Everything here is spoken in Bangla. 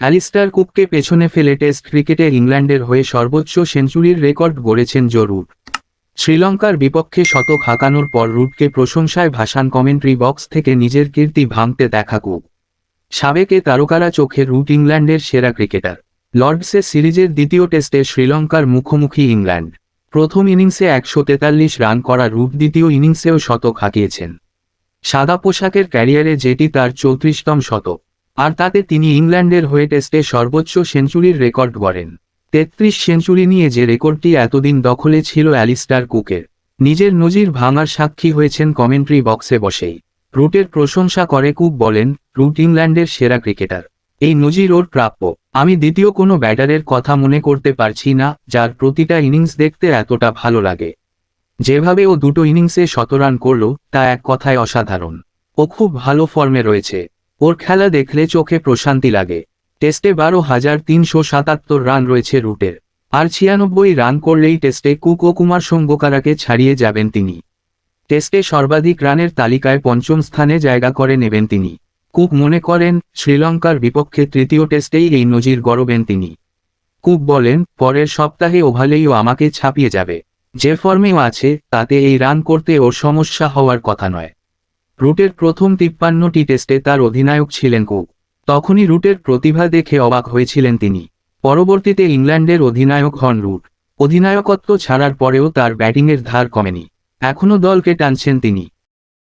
অ্যালিস্টার কুককে পেছনে ফেলে টেস্ট ক্রিকেটে ইংল্যান্ডের হয়ে সর্বোচ্চ সেঞ্চুরির রেকর্ড গড়েছেন জরুর। শ্রীলঙ্কার বিপক্ষে শতক হাঁকানোর পর রুটকে প্রশংসায় ভাসান কমেন্ট্রি বক্স থেকে নিজের কীর্তি ভাঙতে দেখা কুক। সাবেকে তারকারা চোখে রুট ইংল্যান্ডের সেরা ক্রিকেটার। লর্ডসে সিরিজের দ্বিতীয় টেস্টে শ্রীলঙ্কার মুখোমুখি ইংল্যান্ড। প্রথম ইনিংসে একশো তেতাল্লিশ রান করা রুট দ্বিতীয় ইনিংসেও শতক হাঁকিয়েছেন। সাদা পোশাকের ক্যারিয়ারে যেটি তার চৌত্রিশতম শতক। আর তাতে তিনি ইংল্যান্ডের হয়ে টেস্টে সর্বোচ্চ সেঞ্চুরির রেকর্ড গড়েন। তেত্রিশ সেঞ্চুরি নিয়ে যে রেকর্ডটি এতদিন দখলে ছিল অ্যালিস্টার কুকের, নিজের নজির ভাঙার সাক্ষী হয়েছেন কমেন্ট্রি বক্সে বসেই। রুটের প্রশংসা করে কুক বলেন, রুট ইংল্যান্ডের সেরা ক্রিকেটার। এই নজির ওর প্রাপ্য। আমি দ্বিতীয় কোনো ব্যাটারের কথা মনে করতে পারছি না, যার প্রতিটা ইনিংস দেখতে এতটা ভালো লাগে। যেভাবে ও দুটো ইনিংসে শতরান করল, তা এক কথায় অসাধারণ। ও খুব ভালো ফর্মে রয়েছে। ওর খেলা দেখলে চোখে প্রশান্তি লাগে। টেস্টে বারো হাজার তিনশো সাতাত্তর রান রয়েছে রুটের। আর ছিয়ানব্বই রান করলেই টেস্টে কুক ও কুমার সঙ্গকারাকে ছাড়িয়ে যাবেন তিনি। টেস্টে সর্বাধিক রানের তালিকায় পঞ্চম স্থানে জায়গা করে নেবেন তিনি। কুক মনে করেন, শ্রীলঙ্কার বিপক্ষে তৃতীয় টেস্টেই এই নজির গড়বেন তিনি। কুক বলেন, পরের সপ্তাহে ওভালেই ও আমাকে ছাপিয়ে যাবে। যে ফর্মেও আছে, তাতে এই রান করতে ওর সমস্যা হওয়ার কথা নয়। রুটের প্রথম তিপ্পান্নটি টেস্টে তার অধিনায়ক ছিলেন কুক। তখনই রুটের প্রতিভা দেখে অবাক হয়েছিলেন তিনি। পরবর্তীতে ইংল্যান্ডের অধিনায়ক হন রুট। অধিনায়কত্ব ছাড়ার পরেও তার ব্যাটিংয়ের ধার কমেনি। এখনও দলকে টানছেন তিনি।